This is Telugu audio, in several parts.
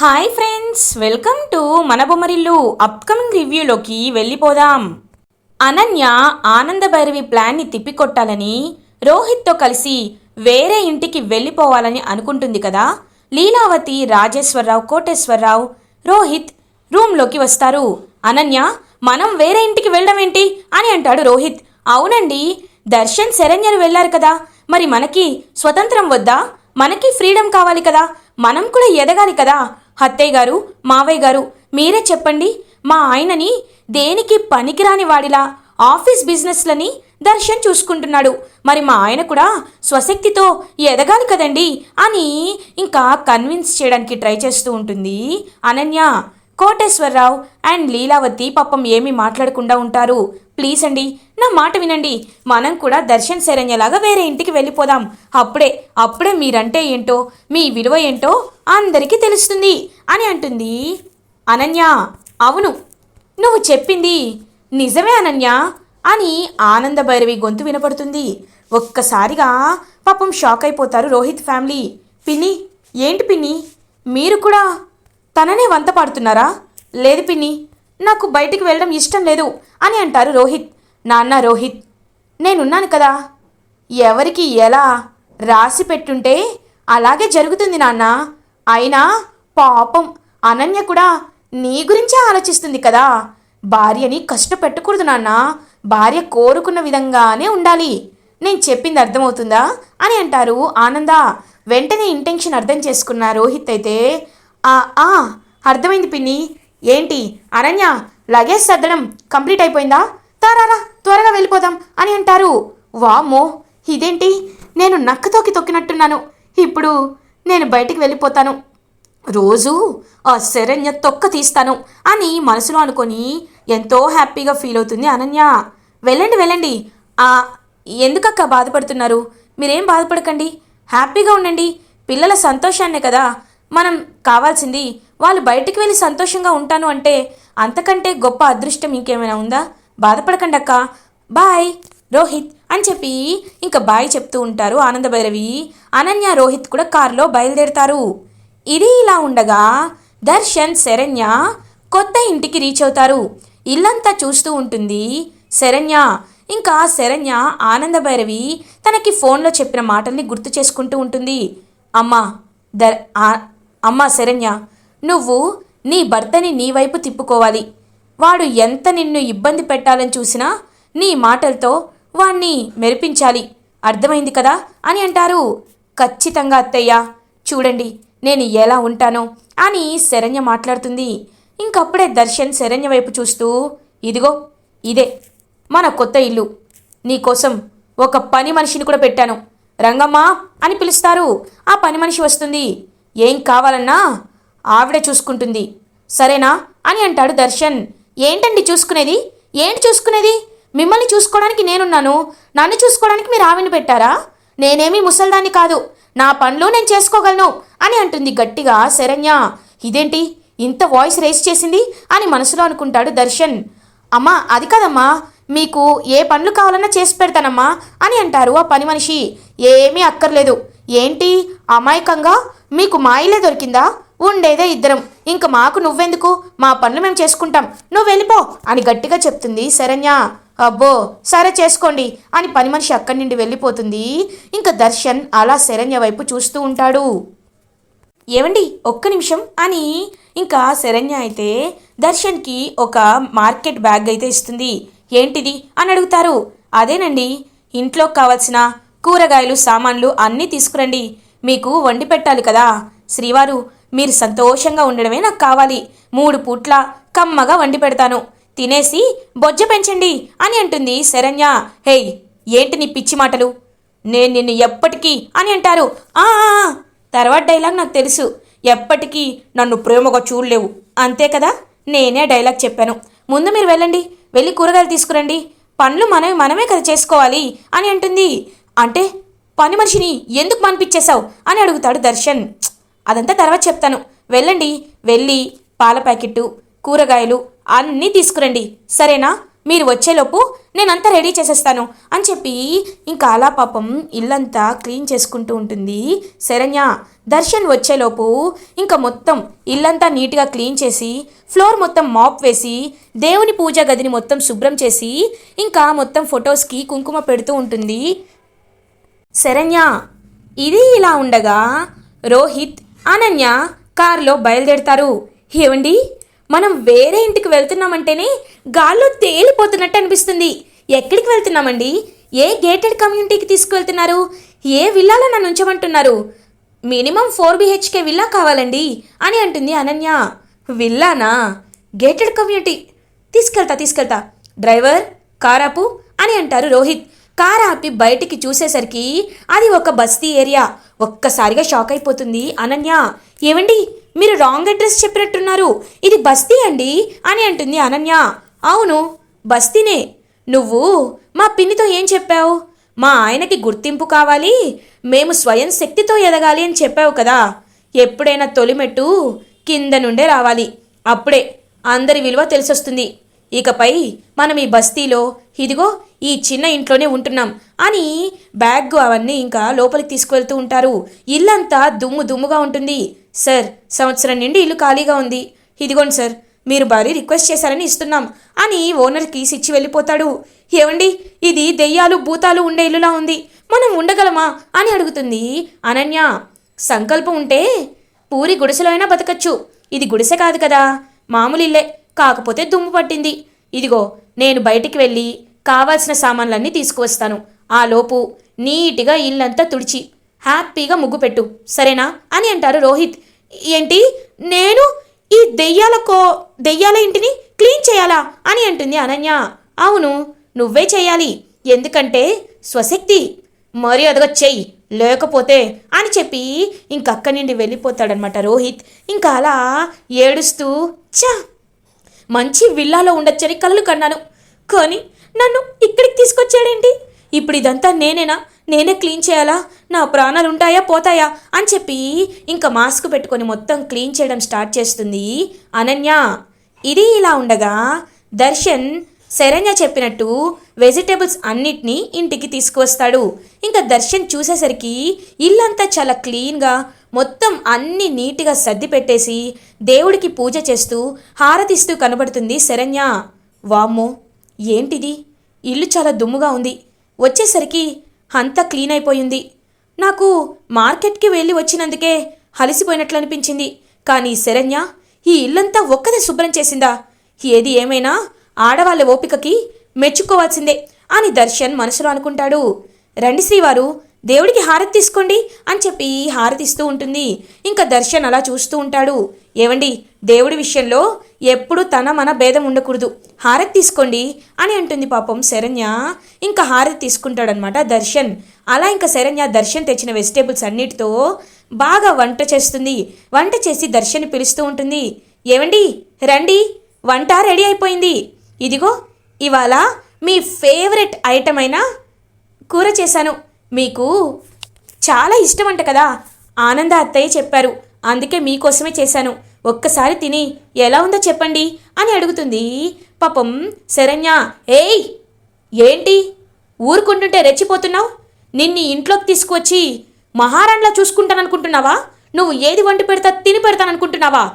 హాయ్ ఫ్రెండ్స్ వెల్కమ్ టు మన బొమ్మరిల్లు అప్కమింగ్ రివ్యూలోకి వెళ్ళిపోదాం. అనన్య ఆనంద భైరవి ప్లాన్ని తిప్పికొట్టాలని రోహిత్తో కలిసి వేరే ఇంటికి వెళ్ళిపోవాలని అనుకుంటుంది కదా? లీలావతి రాజేశ్వరరావు కోటేశ్వరరావు రోహిత్ రూమ్లోకి వస్తారు. అనన్య మనం వేరే ఇంటికి వెళ్ళడం ఏంటి? అని అంటాడు రోహిత్. అవునండి దర్శన్ శరణ్యలు వెళ్ళారు కదా. మరి మనకి స్వతంత్రం వద్దా? మనకి ఫ్రీడమ్ కావాలి కదా. మనం కూడా ఎదగాలి కదా. అత్తయ్య గారు మావయ్య గారు మీరే చెప్పండి మా ఆయనని దేనికి పనికిరాని వాడిలా ఆఫీస్ బిజినెస్లని దర్శన్ చూసుకుంటున్నాడు. మరి మా ఆయన కూడా స్వశక్తితో ఎదగాలి కదండి అని ఇంకా కన్విన్స్ చేయడానికి ట్రై చేస్తూ ఉంటుంది. అనన్య కోటేశ్వరరావు అండ్ లీలావతి పాపం ఏమీ మాట్లాడకుండా ఉంటారు. ప్లీజ్ అండి నా మాట వినండి. మనం కూడా దర్శన్ శరణ్యలాగా వేరే ఇంటికి వెళ్ళిపోదాం. అప్పుడే అప్పుడే మీరంటే ఏంటో మీ విలువ ఏంటో అందరికీ తెలుస్తుంది అని అంటుంది. అనన్య అవును నువ్వు చెప్పింది నిజమే అనన్య అని ఆనంద భైరవి గొంతు వినపడుతుంది. ఒక్కసారిగా పాపం షాక్ అయిపోతారు రోహిత్ ఫ్యామిలీ. పిన్ని ఏంటి పిన్ని? మీరు కూడా తననే వంత పాడుతున్నారా లేదు పిన్ని నాకు బయటికి వెళ్ళడం ఇష్టం లేదు అని అంటారు రోహిత్. నాన్న రోహిత్ నేనున్నాను కదా. ఎవరికి ఎలా రాసి పెట్టుంటే అలాగే జరుగుతుంది నాన్న. అయినా పాపం అనన్య కూడా నీ గురించే ఆలోచిస్తుంది కదా. భార్యని కష్టపెట్టకూడదు నాన్న. భార్య కోరుకున్న విధంగానే ఉండాలి. నేను చెప్పింది అర్థమవుతుందా అని అంటారు ఆనంద. వెంటనే ఇంటెన్షన్ అర్థం చేసుకున్న రోహిత్ అయితే ఆ ఆ అర్థమైంది పిన్ని. ఏంటి? అనన్య లగేజ్ సర్దడం కంప్లీట్ అయిపోయిందా? తారారా త్వరగా వెళ్ళిపోదాం అని అంటారు. వామ్మో ఇదేంటి? నేను నక్కతోకి తొక్కినట్టున్నాను. ఇప్పుడు నేను బయటికి వెళ్ళిపోతాను. రోజు ఆ శరణ్య తొక్క తీస్తాను అని మనసులో అనుకొని ఎంతో హ్యాపీగా ఫీల్ అవుతుంది అనన్య. వెళ్ళండి వెళ్ళండి. ఆ ఎందుకక్క బాధపడుతున్నారు? మీరేం బాధపడకండి. హ్యాపీగా ఉండండి. పిల్లల సంతోషాన్నే కదా మనం కావాల్సింది వాళ్ళు బయటికి వెళ్ళి సంతోషంగా ఉంటాను అంటే అంతకంటే గొప్ప అదృష్టం ఇంకేమైనా ఉందా? బాధపడకండక్క. బాయ్ రోహిత్ అని చెప్పి ఇంకా బాయ్ చెప్తూ ఉంటారు ఆనందభైరవి అనన్య రోహిత్ కూడా కారులో బయలుదేరుతారు. ఇది ఇలా ఉండగా దర్శన్ శరణ్య కొత్త ఇంటికి రీచ్ అవుతారు. ఇల్లంతా చూస్తూ ఉంటుంది శరణ్య. ఇంకా శరణ్య ఆనందభైరవి తనకి ఫోన్లో చెప్పిన మాటల్ని గుర్తు చేసుకుంటూ ఉంటుంది. అమ్మా దర్ అమ్మా శరణ్య నువ్వు నీ భర్తని నీ వైపు తిప్పుకోవాలి. వాడు ఎంత నిన్ను ఇబ్బంది పెట్టాలని చూసినా నీ మాటలతో వాణ్ణి మెరిపించాలి. అర్థమైంది కదా అని అంటారు. ఖచ్చితంగా అత్తయ్య చూడండి నేను ఎలా ఉంటానో అని శరణ్య మాట్లాడుతుంది. ఇంకప్పుడే దర్శన్ శరణ్య వైపు చూస్తూ ఇదిగో ఇదే మన కొత్త ఇల్లు. నీకోసం ఒక పని మనిషిని కూడా పెట్టాను. రంగమ్మ అని పిలుస్తారు. ఆ పని మనిషి వస్తుంది. ఏం కావాలన్నా ఆవిడే చూసుకుంటుంది. సరేనా? అని అంటాడు దర్శన్. ఏంటండి చూసుకునేది? ఏంటి చూసుకునేది? మిమ్మల్ని చూసుకోవడానికి నేనున్నాను. నన్ను చూసుకోవడానికి మీరు ఆవిని పెట్టారా? నేనేమీ ముసల్దాన్ని కాదు. నా పనులు నేను చేసుకోగలను అని అంటుంది గట్టిగా శరణ్య. ఇదేంటి? ఇంత వాయిస్ రేస్ చేసింది అని మనసులో అనుకుంటాడు దర్శన్. అమ్మా అది కాదమ్మా. మీకు ఏ పనులు కావాలన్నా చేసి పెడతానమ్మా అని అంటారు ఆ పని మనిషి. ఏమీ అక్కర్లేదు. ఏంటి? అమాయకంగా మీకు మా ఇల్లే దొరికిందా? ఉండేదే ఇద్దరం. ఇంక మాకు నువ్వెందుకు? మా పనులు మేము చేసుకుంటాం. నువ్వు వెళ్ళిపో అని గట్టిగా చెప్తుంది శరణ్య. అబ్బో సరే చేసుకోండి అని పని మనిషి అక్కడి నుండి వెళ్ళిపోతుంది. ఇంకా దర్శన్ అలా శరణ్య వైపు చూస్తూ ఉంటాడు. ఏవండి ఒక్క నిమిషం అని ఇంకా శరణ్య అయితే దర్శన్కి ఒక మార్కెట్ బ్యాగ్ అయితే ఇస్తుంది. ఏంటిది అని అడుగుతారు. అదేనండి ఇంట్లో కావాల్సిన కూరగాయలు సామాన్లు అన్నీ తీసుకురండి. మీకు వండి పెట్టాలి కదా. శ్రీవారు మీరు సంతోషంగా ఉండడమే నాకు కావాలి. మూడు పూట్ల కమ్మగా వండి పెడతాను. తినేసి బొజ్జ పెంచండి అని అంటుంది శరణ్య. హేయ్ ఏంటి నీ పిచ్చి మాటలు? నేను నిన్ను ఎప్పటికీ అని అంటారు. "ఆ, తర్వాత డైలాగ్ నాకు తెలుసు. ఎప్పటికీ నన్ను ప్రేమగా చూడలేవు. అంతే కదా? నేనే డైలాగ్ చెప్పాను. ముందు మీరు వెళ్ళండి. వెళ్ళి కూరగాయలు తీసుకురండి. పనులు మనమే మనమే కదా చేసుకోవాలి అని అంటుంది. అంటే పని మనిషిని ఎందుకు మనిపించేశావు అని అడుగుతాడు దర్శన్. అదంతా తర్వాత చెప్తాను. వెళ్ళండి వెళ్ళి పాల ప్యాకెట్టు కూరగాయలు అన్నీ తీసుకురండి. సరేనా? మీరు వచ్చేలోపు నేనంతా రెడీ చేసేస్తాను అని చెప్పి ఇంకా అలా పాపం ఇల్లంతా క్లీన్ చేసుకుంటూ ఉంటుంది శరణ్య. దర్శన్ వచ్చేలోపు ఇంకా మొత్తం ఇల్లంతా నీట్గా క్లీన్ చేసి ఫ్లోర్ మొత్తం మాప్ వేసి దేవుని పూజా గదిని మొత్తం శుభ్రం చేసి ఇంకా మొత్తం ఫొటోస్కి కుంకుమ పెడుతూ ఉంటుంది. శరణ్య. ఇది ఇలా ఉండగా రోహిత్ అనన్య కారులో బయలుదేరుతారు. ఏమండి మనం వేరే ఇంటికి వెళ్తున్నామంటేనే గాల్లో తేలిపోతున్నట్టు అనిపిస్తుంది. ఎక్కడికి వెళ్తున్నామండి? ఏ గేటెడ్ కమ్యూనిటీకి తీసుకువెళ్తున్నారు? ఏ విల్లాలో నన్ను ఉంచమంటున్నారు? మినిమం ఫోర్ బిహెచ్కే విల్లా కావాలండి అని అంటుంది అనన్య. విల్లానా? Gated community. తీసుకెళ్తా తీసుకెళ్తా. డ్రైవర్ కారాపు అని అంటారు రోహిత్. కార్ ఆపి బయటికి చూసేసరికి అది ఒక బస్తీ ఏరియా. ఒక్కసారిగా షాక్ అయిపోతుంది అనన్య. ఏమండి మీరు రాంగ్ అడ్రస్ చెప్పినట్టున్నారు. ఇది బస్తీ అండి అని అంటుంది అనన్య. అవును బస్తీనే. నువ్వు మా పిన్నితో ఏం చెప్పావు? మా ఆయనకి గుర్తింపు కావాలి. మేము స్వయం శక్తితో ఎదగాలి అని చెప్పావు కదా. ఎప్పుడైనా తొలిమెట్టు కింద నుండే రావాలి. అప్పుడే అందరి విలువ తెలిసొస్తుంది. ఇకపై మనం ఈ బస్తీలో ఇదిగో ఈ చిన్న ఇంట్లోనే ఉంటున్నాం. అని బ్యాగ్ అవన్నీ ఇంకా లోపలికి తీసుకువెళ్తూ ఉంటారు. ఇల్లంతా దుమ్ము దుమ్ముగా ఉంటుంది. సార్ సంవత్సరం నిండి ఇల్లు ఖాళీగా ఉంది. ఇదిగోండి సార్ మీరు భారీ రిక్వెస్ట్ చేశారని ఇస్తున్నాం అని ఓనర్కి ఇచ్చి వెళ్ళిపోతాడు. ఏమండి ఇది దెయ్యాలు భూతాలు ఉండే ఇల్లులా ఉంది. మనం ఉండగలమా? అని అడుగుతుంది అనన్య. సంకల్పం ఉంటే పూరి గుడిసెలో అయినా బతకచ్చు. ఇది గుడిసె కాదు కదా. మామూలు ఇల్లే కాకపోతే దుమ్ము పట్టింది. ఇదిగో నేను బయటికి వెళ్ళి కావాల్సిన సామాన్లన్నీ తీసుకువస్తాను. ఆ లోపు నీట్గా ఇల్లంతా తుడిచి హ్యాపీగా ముగ్గు పెట్టు. సరేనా? అని అంటారు రోహిత్. ఏంటి? నేను ఈ దెయ్యాల కో దెయ్యాల ఇంటిని క్లీన్ చేయాలా? అని అంటుంది అనన్య. అవును నువ్వే చేయాలి. ఎందుకంటే స్వశక్తి. మర్యాదగా చెయ్యి. లేకపోతే అని చెప్పి ఇంకక్కడి నుండి వెళ్ళిపోతాడనమాట రోహిత్. ఇంకా అలా ఏడుస్తూ చా మంచి విల్లాలో ఉండొచ్చని కలలు కన్నాను. కానీ నన్ను ఇక్కడికి తీసుకొచ్చాడేంటి? ఇప్పుడు ఇదంతా నేనేనా? నేనే క్లీన్ చేయాలా? నా ప్రాణాలు ఉంటాయా పోతాయా? అని చెప్పి ఇంకా మాస్క్ పెట్టుకొని మొత్తం క్లీన్ చేయడం స్టార్ట్ చేస్తుంది అనన్య. ఇది ఇలా ఉండగా దర్శన్ శరణ్య చెప్పినట్టు వెజిటేబుల్స్ అన్నిటినీ ఇంటికి తీసుకువస్తాడు. ఇంకా దర్శన్ చూసేసరికి ఇల్లంతా చాలా క్లీన్గా మొత్తం అన్ని నీట్గా సర్ది పెట్టేసి దేవుడికి పూజ చేస్తూ హారతిస్తూ కనబడుతుంది శరణ్య. వామ్మో ఏంటిది? ఇల్లు చాలా దుమ్ముగా ఉంది. వచ్చేసరికి అంతా క్లీన్ అయిపోయింది. నాకు మార్కెట్కి వెళ్ళి వచ్చినందుకే అలసిపోయినట్లు అనిపించింది. కానీ శరణ్య ఈ ఇల్లంతా ఒక్కదే శుభ్రం చేసిందా? ఏది ఏమైనా ఆడవాళ్ళ ఓపికకి మెచ్చుకోవాల్సిందే అని దర్శన్ మనసులో అనుకుంటాడు. రండి శ్రీవారు దేవుడికి హారతి తీసుకోండి అని చెప్పి హారతిస్తూ ఉంటుంది. ఇంకా దర్శన్ అలా చూస్తూ ఉంటాడు. ఏవండి దేవుడి విషయంలో ఎప్పుడు తన మన భేదం ఉండకూడదు. హారతి తీసుకోండి అని అంటుంది పాపం శరణ్య. ఇంకా హారతి తీసుకుంటాడనమాట దర్శన్. అలా ఇంకా శరణ్య దర్శన్ తెచ్చిన వెజిటేబుల్స్ అన్నిటితో బాగా వంట చేస్తుంది. వంట చేసి దర్శన్ పిలుస్తూ ఉంటుంది. ఏమండి రండి. వంట రెడీ అయిపోయింది. ఇదిగో ఇవాళ మీ ఫేవరెట్ ఐటమ్ అయిన కూర చేశాను. మీకు చాలా ఇష్టం అంట కదా. ఆనంద అత్తయ్య చెప్పారు. అందుకే మీకోసమే చేశాను. ఒక్కసారి తిని ఎలా ఉందో చెప్పండి అని అడుగుతుంది. పాపం శరణ్య ఏయ్ ఏంటి? ఊరుకుంటుంటే రెచ్చిపోతున్నావు? నిన్ను ఇంట్లోకి తీసుకువచ్చి మహారాణిలా చూసుకుంటాననుకుంటున్నావా? నువ్వు ఏది వండి పెడతా తిని పెడతాననుకుంటున్నావా?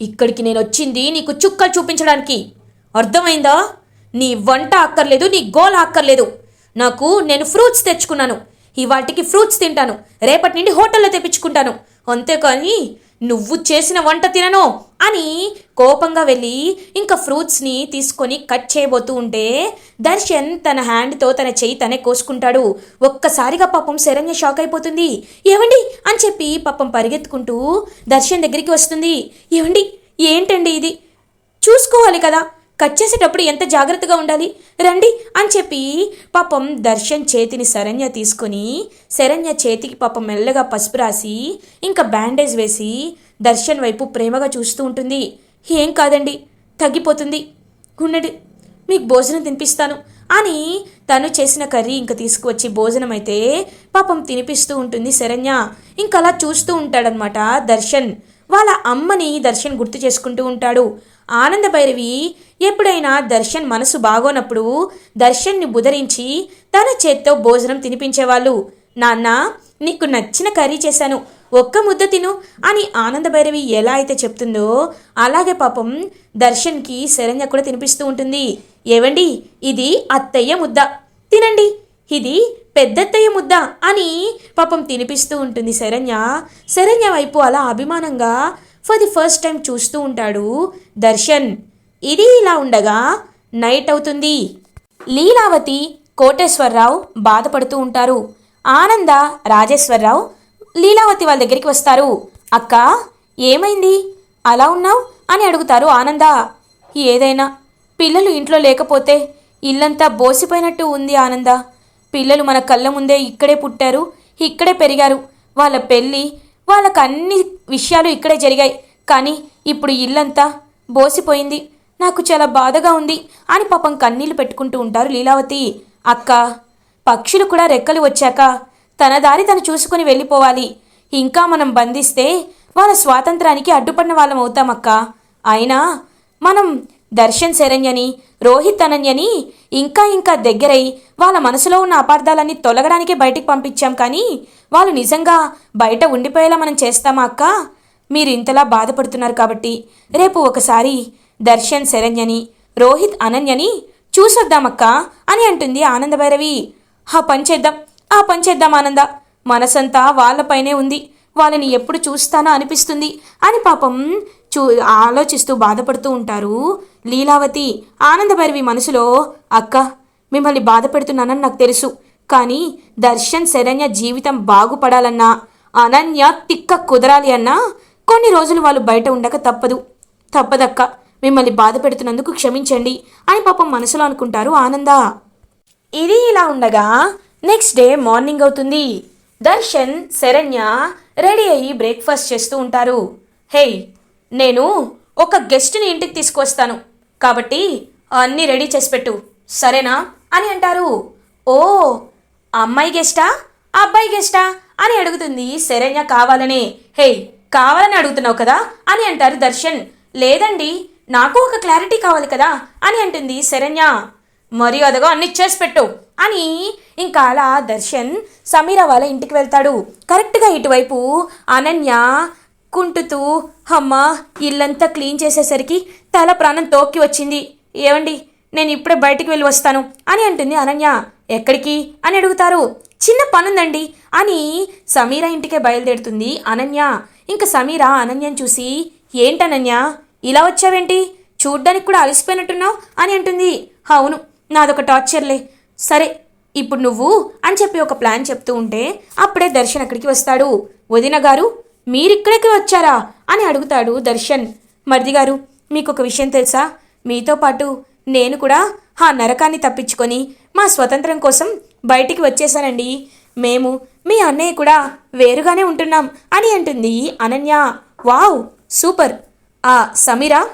ఇక్కడికి నేను వచ్చింది నీకు చుక్కలు చూపించడానికి. అర్థమైందా? నీ వంట అక్కర్లేదు నీ గోల అక్కర్లేదు. నాకు నేను ఫ్రూట్స్ తెచ్చుకున్నాను. ఇవాటికి ఫ్రూట్స్ తింటాను. రేపటి నుండి హోటల్లో తెప్పించుకుంటాను. అంతేకాని నువ్వు చేసిన వంట తినను అని కోపంగా వెళ్ళి ఇంకా ఫ్రూట్స్ని తీసుకొని కట్ చేయబోతూ ఉంటే దర్శన్ తన హ్యాండ్తో తన చెయ్యి తనే కోసుకుంటాడు. ఒక్కసారిగా పాపం శరణ్య షాక్ అయిపోతుంది. ఏవండి? అని చెప్పి పాపం పరిగెత్తుకుంటూ దర్శన్ దగ్గరికి వస్తుంది. ఏవండి? ఏంటండి ఇది? చూసుకోవాలి కదా. కట్ చేసేటప్పుడు ఎంత జాగ్రత్తగా ఉండాలి? రండి అని చెప్పి పాపం దర్శన్ చేతిని శరణ్య తీసుకొని శరణ్య చేతికి పాపం మెల్లగా పసుపు రాసి ఇంకా బ్యాండేజ్ వేసి దర్శన్ వైపు ప్రేమగా చూస్తూ ఉంటుంది. ఏం కాదండి తగ్గిపోతుంది. ఉండండి మీకు భోజనం తినిపిస్తాను అని తను చేసిన కర్రీ ఇంకా తీసుకువచ్చి భోజనం అయితే పాపం తినిపిస్తూ ఉంటుంది శరణ్య. ఇంకా అలా చూస్తూ ఉంటాడనమాట దర్శన్. వాళ్ళ అమ్మని దర్శన్ గుర్తు చేసుకుంటూ ఉంటాడు. ఆనంద భైరవి ఎప్పుడైనా దర్శన్ మనసు బాగోనప్పుడు దర్శన్ని బుధరించి తన చేత్తో భోజనం తినిపించేవాళ్ళు. నాన్న నీకు నచ్చిన కర్రీ చేశాను. ఒక్క ముద్ద తిను అని ఆనందభైరవి ఎలా అయితే చెప్తుందో అలాగే పాపం దర్శన్కి శరణ్య కూడా తినిపిస్తూ ఉంటుంది. ఏవండి? ఇది అత్తయ్య ముద్ద. తినండి. ఇది పెద్దత్తయ్య ముద్ద అని పాపం తినిపిస్తూ ఉంటుంది శరణ్య. శరణ్య వైపు అలా అభిమానంగా ఫర్ ది ఫస్ట్ టైం చూస్తూ ఉంటాడు దర్శన్. ఇది ఇలా ఉండగా నైట్ అవుతుంది. లీలావతి కోటేశ్వరరావు బాధపడుతూ ఉంటారు. ఆనంద రాజేశ్వరరావు లీలావతి వాళ్ళ దగ్గరికి వస్తారు. అక్క ఏమైంది? అలా ఉన్నావు? అని అడుగుతారు ఆనంద. ఏదైనా. పిల్లలు ఇంట్లో లేకపోతే ఇల్లంతా బోసిపోయినట్టు ఉంది ఆనంద. పిల్లలు మన కళ్ళ ముందే ఇక్కడే పుట్టారు ఇక్కడే పెరిగారు. వాళ్ళ పెళ్ళి వాళ్ళకు అన్ని విషయాలు ఇక్కడే జరిగాయి. కానీ ఇప్పుడు ఇల్లంతా బోసిపోయింది. నాకు చాలా బాధగా ఉంది అని పాపం కన్నీళ్ళు పెట్టుకుంటూ ఉంటారు లీలావతి. అక్క పక్షులు కూడా రెక్కలు వచ్చాక తన దారి తను చూసుకుని వెళ్ళిపోవాలి. ఇంకా మనం బంధిస్తే వాళ్ళ స్వాతంత్రానికి అడ్డుపడిన వాళ్ళం అవుతామక్క అయినా మనం దర్శన్ శరణ్యని రోహిత్ అనన్యని ఇంకా ఇంకా దగ్గరై వాళ్ళ మనసులో ఉన్న అపార్థాలన్నీ తొలగడానికే బయటికి పంపించాం కానీ వాళ్ళు నిజంగా బయట ఉండిపోయేలా మనం చేస్తామా అక్క? మీరు ఇంతలా బాధపడుతున్నారు కాబట్టి రేపు ఒకసారి దర్శన్ శరణ్యని రోహిత్ అనన్యని చూసొద్దామక్కా అని అంటుంది ఆనందభైరవి. ఆ పని చేద్దాం. ఆ పని చేద్దాం ఆనంద. మనసంతా వాళ్ళపైనే ఉంది. వాళ్ళని ఎప్పుడు చూస్తానో అనిపిస్తుంది. అని పాపం చూ ఆలోచిస్తూ బాధపడుతూ ఉంటారు లీలావతి. ఆనందభైరవి మనసులో అక్క మిమ్మల్ని బాధ పెడుతున్నానని నాకు తెలుసు. కానీ దర్శన్ శరణ్య జీవితం బాగుపడాలన్నా అనన్య తిక్క కుదరాలి అన్నా కొన్ని రోజులు వాళ్ళు బయట ఉండక తప్పదు. తప్పదక్క. మిమ్మల్ని బాధ పెడుతున్నందుకు క్షమించండి అని పాపం మనసులో అనుకుంటారు ఆనంద. ఇది ఇలా ఉండగా నెక్స్ట్ డే మార్నింగ్ అవుతుంది. దర్శన్ శరణ్య రెడీ అయ్యి బ్రేక్ఫాస్ట్ చేస్తూ ఉంటారు. హేయ్ నేను ఒక గెస్ట్ని ఇంటికి తీసుకొస్తాను కాబట్టి అన్నీ రెడీ చేసి పెట్టు. సరేనా? అని అంటారు. ఓ అమ్మాయి గెస్టా? అబ్బాయి గెస్టా? అని అడుగుతుంది శరణ్య కావాలనే. హేయ్ కావాలని అడుగుతున్నావు కదా? అని అంటారు దర్శన్. లేదండి నాకు ఒక క్లారిటీ కావాలి కదా అని అంటుంది శరణ్య. మరి అదగో అన్ని చేసి పెట్టు అని ఇంకా అలా దర్శన్ సమీర వాళ్ళ ఇంటికి వెళ్తాడు. కరెక్ట్గా ఇటువైపు అనన్య కుంటుతూ అమ్మ ఇల్లంతా క్లీన్ చేసేసరికి తల ప్రాణం తోక్కి వచ్చింది. ఏమండి నేను ఇప్పుడే బయటికి వెళ్ళి వస్తాను అని అంటుంది అనన్య. ఎక్కడికి? అని అడుగుతారు. చిన్న పనుందండి అని సమీర ఇంటికే బయలుదేరుతుంది అనన్య. ఇంకా సమీర అనన్యని చూసి ఏంటనన్య? ఇలా వచ్చావేంటి? చూడ్డానికి కూడా అలసిపోయినట్టున్నావు అని అంటుంది. అవును నాదొక టార్చర్లే. సరే ఇప్పుడు నువ్వు అని చెప్పి ఒక ప్లాన్ చెప్తూ ఉంటే అప్పుడే దర్శన్ అక్కడికి వస్తాడు. వదిన గారు మీరిక్కడికి వచ్చారా? అని అడుగుతాడు దర్శన్. మరిది గారు మీకు ఒక విషయం తెలుసా? మీతో పాటు నేను కూడా ఆ నరకాన్ని తప్పించుకొని మా స్వతంత్రం కోసం బయటికి వచ్చేసానండి మేము మీ అన్నయ్య కూడా వేరుగానే ఉంటున్నాం అని అంటుంది అనన్య. Wow super! ఆ సమీరా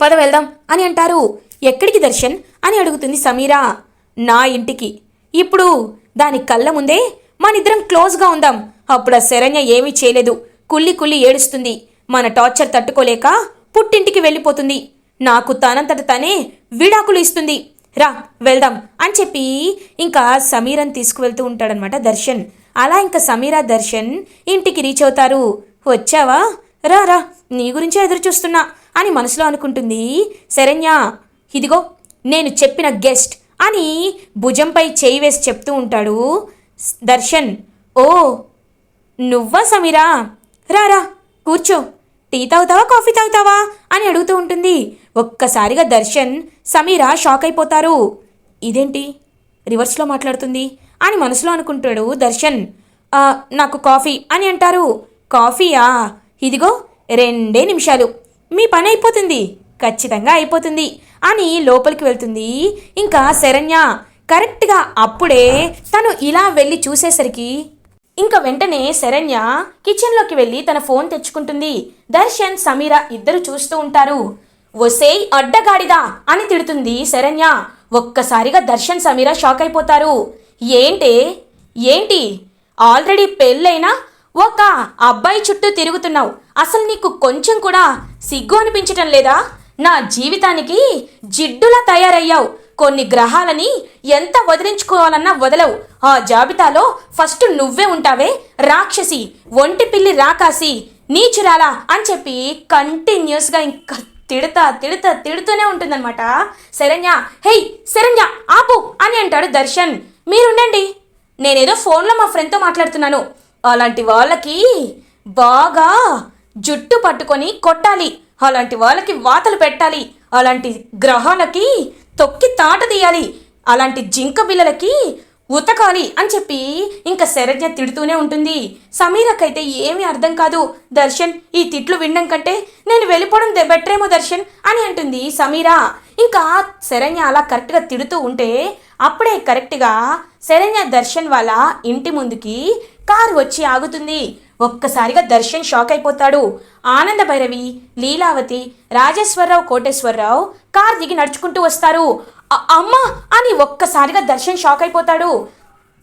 పద వెళ్దాం అని అంటారు. ఎక్కడికి దర్శన్? అని అడుగుతుంది సమీరా. నా ఇంటికి. ఇప్పుడు దాని కళ్ళ ముందే మనిద్దరం క్లోజ్గా ఉందాం. అప్పుడు ఆ శరణ్య ఏమీ చేయలేదు. కుళ్ళి కుళ్ళి ఏడుస్తుంది. మన టార్చర్ తట్టుకోలేక పుట్టింటికి వెళ్ళిపోతుంది. నాకు తనంతట తనే విడాకులు ఇస్తుంది. రా వెళ్దాం అని చెప్పి ఇంకా సమీరని తీసుకువెళ్తూ ఉంటాడనమాట దర్శన్. అలా ఇంకా సమీరా దర్శన్ ఇంటికి రీచ్ అవుతారు. వచ్చావా? రా రా. నీ గురించే ఎదురు చూస్తున్నా అని మనసులో అనుకుంటుంది శరణ్య. ఇదిగో నేను చెప్పిన గెస్ట్ అని భుజంపై చేయి వేసి చెప్తూ ఉంటాడు దర్శన్. ఓ నువ్వా సమీరా? రారా కూర్చో. టీ తాగుతావా కాఫీ తాగుతావా? అని అడుగుతూ ఉంటుంది. ఒక్కసారిగా దర్శన్ సమీరా షాక్ అయిపోతారు. ఇదేంటి? రివర్స్లో మాట్లాడుతుంది అని మనసులో అనుకుంటాడు దర్శన్. నాకు కాఫీ అని అంటారు. కాఫీయా? ఇదిగో రెండే నిమిషాలు. మీ పని అయిపోతుంది. ఖచ్చితంగా అయిపోతుంది. అని లోపలికి వెళ్తుంది. ఇంకా శరణ్య కరెక్ట్గా అప్పుడే తను ఇలా వెళ్ళి చూసేసరికి ఇంకా వెంటనే శరణ్య కిచెన్లోకి వెళ్ళి తన ఫోన్ తెచ్చుకుంటుంది. దర్శన్ సమీర ఇద్దరు చూస్తూ ఉంటారు. ఒసేయ్ అడ్డగాడిదా? అని తిడుతుంది శరణ్య. ఒక్కసారిగా దర్శన్ సమీర షాక్ అయిపోతారు. ఏంటే? ఏంటి? ఆల్రెడీ పెళ్ళైనా ఒక అబ్బాయి చుట్టూ తిరుగుతున్నావు. అసలు నీకు కొంచెం కూడా సిగ్గు అనిపించటం లేదా? నా జీవితానికి జిడ్డులా తయారయ్యావు. కొన్ని గ్రహాలని ఎంత వదిలించుకోవాలన్నా వదలవు. ఆ జాబితాలో ఫస్ట్ నువ్వే ఉంటావే. రాక్షసి ఒంటి పిల్లి రాకాసి నీచురాలా అని చెప్పి కంటిన్యూస్గా ఇంకా తిడతా తిడతా తిడుతూనే ఉంటుందన్నమాట. శరణ్య హేయ్ శరణ్య ఆపు అని అంటాడు దర్శన్. మీరుండండి. నేనేదో ఫోన్లో మా ఫ్రెండ్తో మాట్లాడుతున్నాను. అలాంటి వాళ్ళకి బాగా జుట్టు పట్టుకొని కొట్టాలి. అలాంటి వాళ్ళకి వాతలు పెట్టాలి. అలాంటి గ్రహాలకి తొక్కి తాట తీయాలి. అలాంటి జింక బిల్లలకి ఉతకాలి అని చెప్పి ఇంకా శరజ్ఞ తిడుతూనే ఉంటుంది. సమీరకైతే ఏమీ అర్థం కాదు. దర్శన్ ఈ తిట్లు వినడం కంటే నేను వెళ్ళిపోవడం బెటరేమో దర్శన్ అని అంటుంది సమీరా. ఇంకా శరణ్య అలా కరెక్ట్గా తిడుతూ ఉంటే అప్పుడే కరెక్ట్గా శరణ్య దర్శన్ వాళ్ళ ఇంటి ముందుకి కారు వచ్చి ఆగుతుంది. ఒక్కసారిగా దర్శన్ షాక్ అయిపోతాడు. ఆనంద భైరవి లీలావతి రాజేశ్వరరావు కోటేశ్వరరావు కార్ దిగి నడుచుకుంటూ వస్తారు. అమ్మ అమ్మా! అని ఒక్కసారిగా దర్శన్ షాక్ అయిపోతాడు.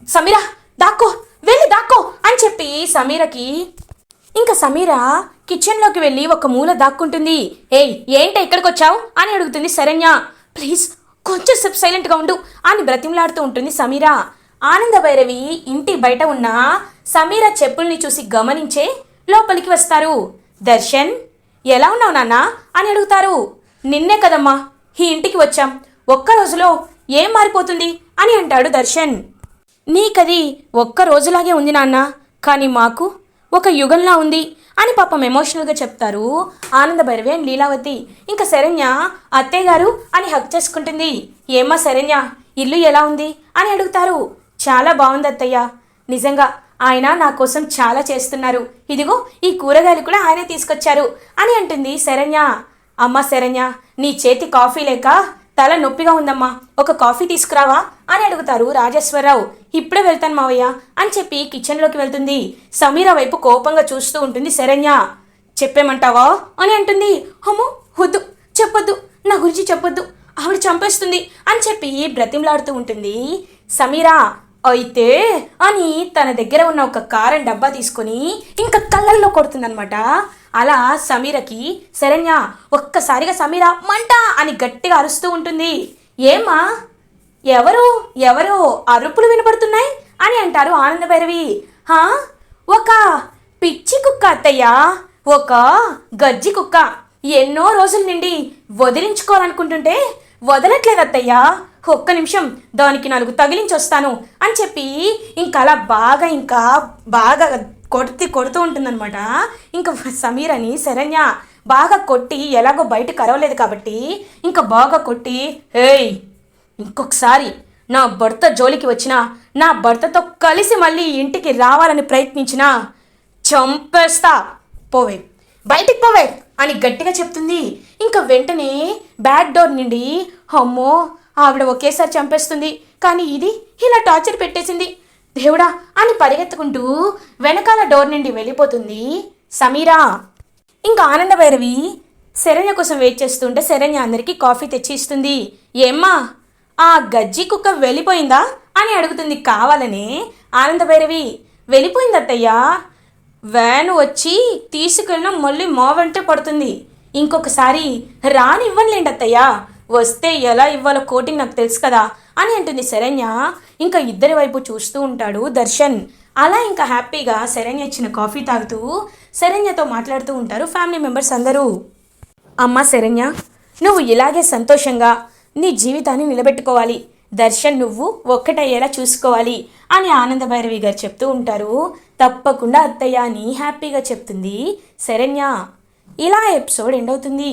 సమీరా దాక్కో వెళ్ళి దాక్కో! అని చెప్పి సమీరకి ఇంకా సమీర కిచెన్లోకి వెళ్ళి ఒక మూల దాక్కుంటుంది. ఏయ్ ఏంట ఇక్కడికి వచ్చావు అని అడుగుతుంది శరణ్య. ప్లీజ్ కొంచెం సేపు సైలెంట్గా ఉండు అని బ్రతిమలాడుతూ ఉంటుంది సమీరా. ఆనంద భైరవి ఇంటి బయట ఉన్న సమీర చెప్పుల్ని చూసి గమనించే లోపలికి వస్తారు. దర్శన్ ఎలా ఉన్నావు నాన్న? అని అడుగుతారు. నిన్నే కదమ్మా ఈ ఇంటికి వచ్చాం. ఒక్క రోజులో ఏం మారిపోతుంది? అని అంటాడు దర్శన్. నీకది ఒక్క రోజులాగే ఉంది నాన్న కానీ మాకు ఒక యుగంలా ఉంది అని పాపం ఎమోషనల్గా చెప్తారు ఆనంద భైరవి అండ్ లీలావతి. ఇంకా శరణ్య అత్తయ్య గారు అని హక్ చేసుకుంటుంది. ఏమ్మా శరణ్య ఇల్లు ఎలా ఉంది? అని అడుగుతారు. చాలా బాగుంది అత్తయ్య. నిజంగా ఆయన నా కోసం చాలా చేస్తున్నారు. ఇదిగో ఈ కూరగాయలు కూడా ఆయనే తీసుకొచ్చారు అని అంటుంది శరణ్య. అమ్మ శరణ్య నీ చేతి కాఫీ లేక తల నొప్పిగా ఉందమ్మా. ఒక కాఫీ తీసుకురావా అని అడుగుతారు రాజేశ్వరరావు. ఇప్పుడే వెళ్తాను మావయ్య అని చెప్పి కిచెన్లోకి వెళ్తుంది. సమీర వైపు కోపంగా చూస్తూ ఉంటుంది శరణ్య. చెప్పేమంటావా అని అంటుంది. అమ్మో వద్దు చెప్పొద్దు నా గురించి చెప్పొద్దు. ఆవిడ చంపేస్తుంది అని చెప్పి బ్రతిమలాడుతూ ఉంటుంది సమీరా. అయితే అని తన దగ్గర ఉన్న ఒక కారం డబ్బా తీసుకొని ఇంకా కళ్ళల్లో కొడుతుందనమాట అలా సమీరకి శరణ్య ఒక్కసారిగా సమీర మంట అని గట్టిగా అరుస్తూ ఉంటుంది. ఏమా ఎవరు ఎవరు అరుపులు వినపడుతున్నాయి? అని అంటారు ఆనంద భైరవి. హా ఒక పిచ్చి కుక్క అత్తయ్య ఒక గజ్జి కుక్క. ఎన్నో రోజుల నుండి వదిలించుకోవాలనుకుంటుంటే వదలట్లేదు అత్తయ్య. ఒక్క నిమిషం దానికి నాలుగు తగిలించొస్తాను అని చెప్పి ఇంకా అలా బాగా ఇంకా బాగా కొడుతూ కొడుతూ ఉంటుందన్నమాట. ఇంకా సమీర్ అని శరణ్య బాగా కొట్టి ఎలాగో బయట కరవలేదు కాబట్టి ఇంకా బాగా కొట్టి ఏయ్ ఇంకొకసారి నా భర్త జోలికి వచ్చినా నా భర్తతో కలిసి మళ్ళీ ఇంటికి రావాలని ప్రయత్నించినా చంపేస్తా. పోవే బయటికి పోవే అని గట్టిగా చెప్తుంది. ఇంకా వెంటనే బ్యాక్ డోర్ నుండి అమ్మో ఆవిడ ఒకేసారి చంపేస్తుంది. కానీ ఇది ఇలా టార్చర్ పెట్టేసింది. దేవుడా అని పరిగెత్తుకుంటూ వెనకాల డోర్ నుండి వెళ్ళిపోతుంది సమీరా. ఇంకా ఆనంద భైరవి శరణ్య కోసం వెయిట్ చేస్తుంటే శరణ్య అందరికీ కాఫీ తెచ్చి ఇస్తుంది ఏమ్మా ఆ గజ్జి కుక్క వెళ్ళిపోయిందా అని అడుగుతుంది కావాలనే ఆనంద భైరవి. వెళ్ళిపోయింది అత్తయ్యా వ్యాన్ వచ్చి తీసుకెళ్ళిన మళ్ళీ మా వెంటే పడుతుంది. ఇంకొకసారి రానివ్వనులేండి అత్తయ్యా వస్తే ఎలా ఇవ్వాలో కోటింగ్ నాకు తెలుసు కదా అని అంటుంది శరణ్య. ఇంకా ఇద్దరి వైపు చూస్తూ ఉంటాడు దర్శన్. అలా ఇంకా హ్యాపీగా శరణ్య ఇచ్చిన కాఫీ తాగుతూ శరణ్యతో మాట్లాడుతూ ఉంటారు ఫ్యామిలీ మెంబర్స్ అందరూ. అమ్మ శరణ్య నువ్వు ఇలాగే సంతోషంగా నీ జీవితాన్ని నిలబెట్టుకోవాలి. దర్శన్ నువ్వు ఒక్కటయ్యేలా చూసుకోవాలి అని ఆనంద భైరవి గారు చెప్తూ ఉంటారు. తప్పకుండా అత్తయ్య అని హ్యాపీగా చెప్తుంది శరణ్య. ఇలా ఎపిసోడ్ ఎండ్ అవుతుంది.